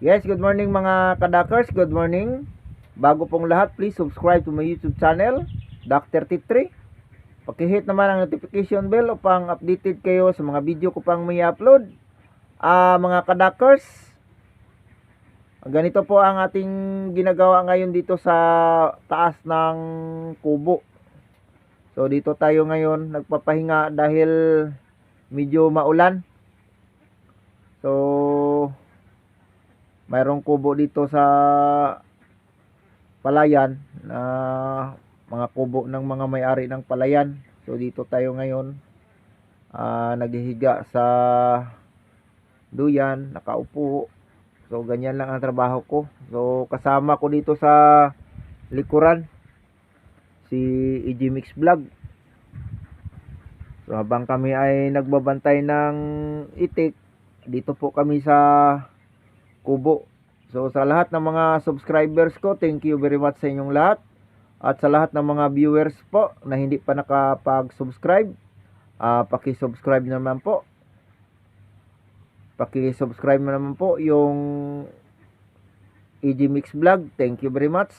Yes, good morning mga kadakers. Good morning. Bago pong lahat, please subscribe to my YouTube channel, Doc33. Pakihit naman ang notification bell upang updated kayo sa mga video ko pang may upload. Ah, mga kadakers, ganito po ang ating ginagawa ngayon dito sa taas ng kubo. So dito tayo ngayon nagpapahinga dahil medyo maulan. So mayroong kubo dito sa palayan na mga kubo ng mga may-ari ng palayan. So dito tayo ngayon ah naghihiga sa duyan, nakaupo. So ganyan lang ang trabaho ko. So kasama ko dito sa likuran si EG Mix Vlog. So habang kami ay nagbabantay ng itik, dito po kami sa kubo. So sa lahat ng mga subscribers ko, thank you very much sa inyong lahat. At sa lahat ng mga viewers po na hindi pa nakapag-subscribe, ah paki-subscribe naman po. Paki-subscribe naman po yung EG Mix Vlog. Thank you very much.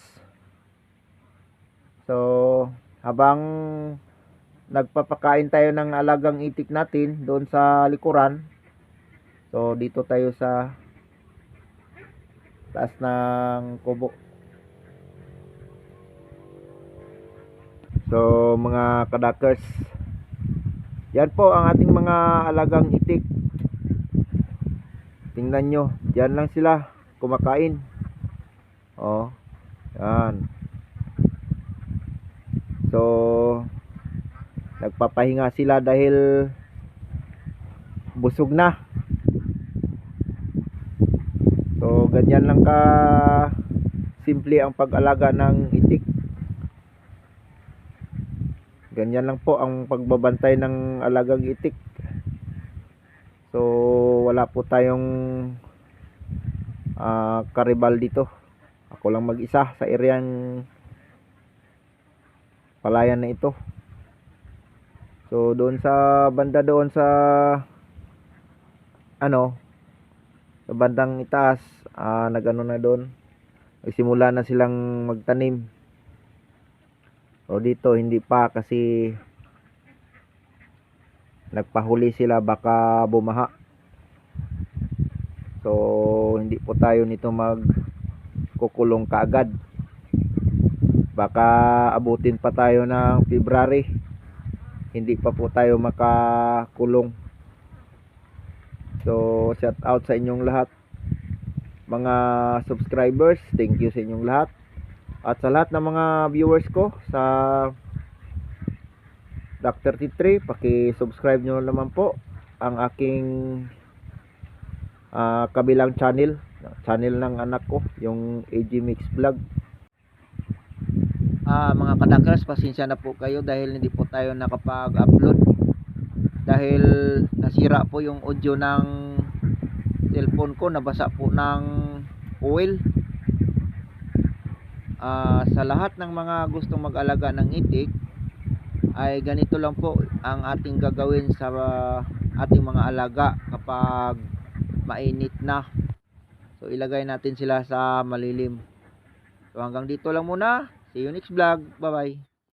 So, habang nagpapakain tayo ng alagang itik natin doon sa likuran. So, dito tayo sa taas ng kubo. So, mga kadakers, yan po ang ating mga alagang itik. Tingnan nyo, dyan lang sila kumakain. Oh, yan. So, nagpapahinga sila dahil busog na. So, ganyan lang ka simple ang pag-alaga ng itik. Ganyan lang po ang pagbabantay ng alagang itik. So, wala po tayong ah, karibal dito. Ako lang mag-isa sa areang palayan na ito. So, doon sa banda doon sa ano sa bandang itaas, ah, nagano na doon. Nagsimula na silang magtanim. O dito hindi pa kasi nagpahuli sila baka bumaha. So hindi po tayo nito mag kukulong kaagad. Baka abutin pa tayo ng February. Hindi pa po tayo makakulong. So shout out sa inyong lahat mga subscribers. Thank you sa inyong lahat. At sa lahat ng mga viewers ko sa Doc33, paki-subscribe nyo naman po ang aking ah, kabilang channel, channel ng anak ko, yung AG Mix Vlog. Ah, mga kadakers, pasensya na po kayo dahil hindi po tayo nakapag-upload dahil nasira po yung audio ng cellphone ko, nabasa po ng oil. Ah, sa lahat ng mga gustong mag-alaga ng itik ay ganito lang po ang ating gagawin sa ating mga alaga kapag mainit na. So ilagay natin sila sa malilim. So hanggang dito lang muna. See you next vlog. Bye bye.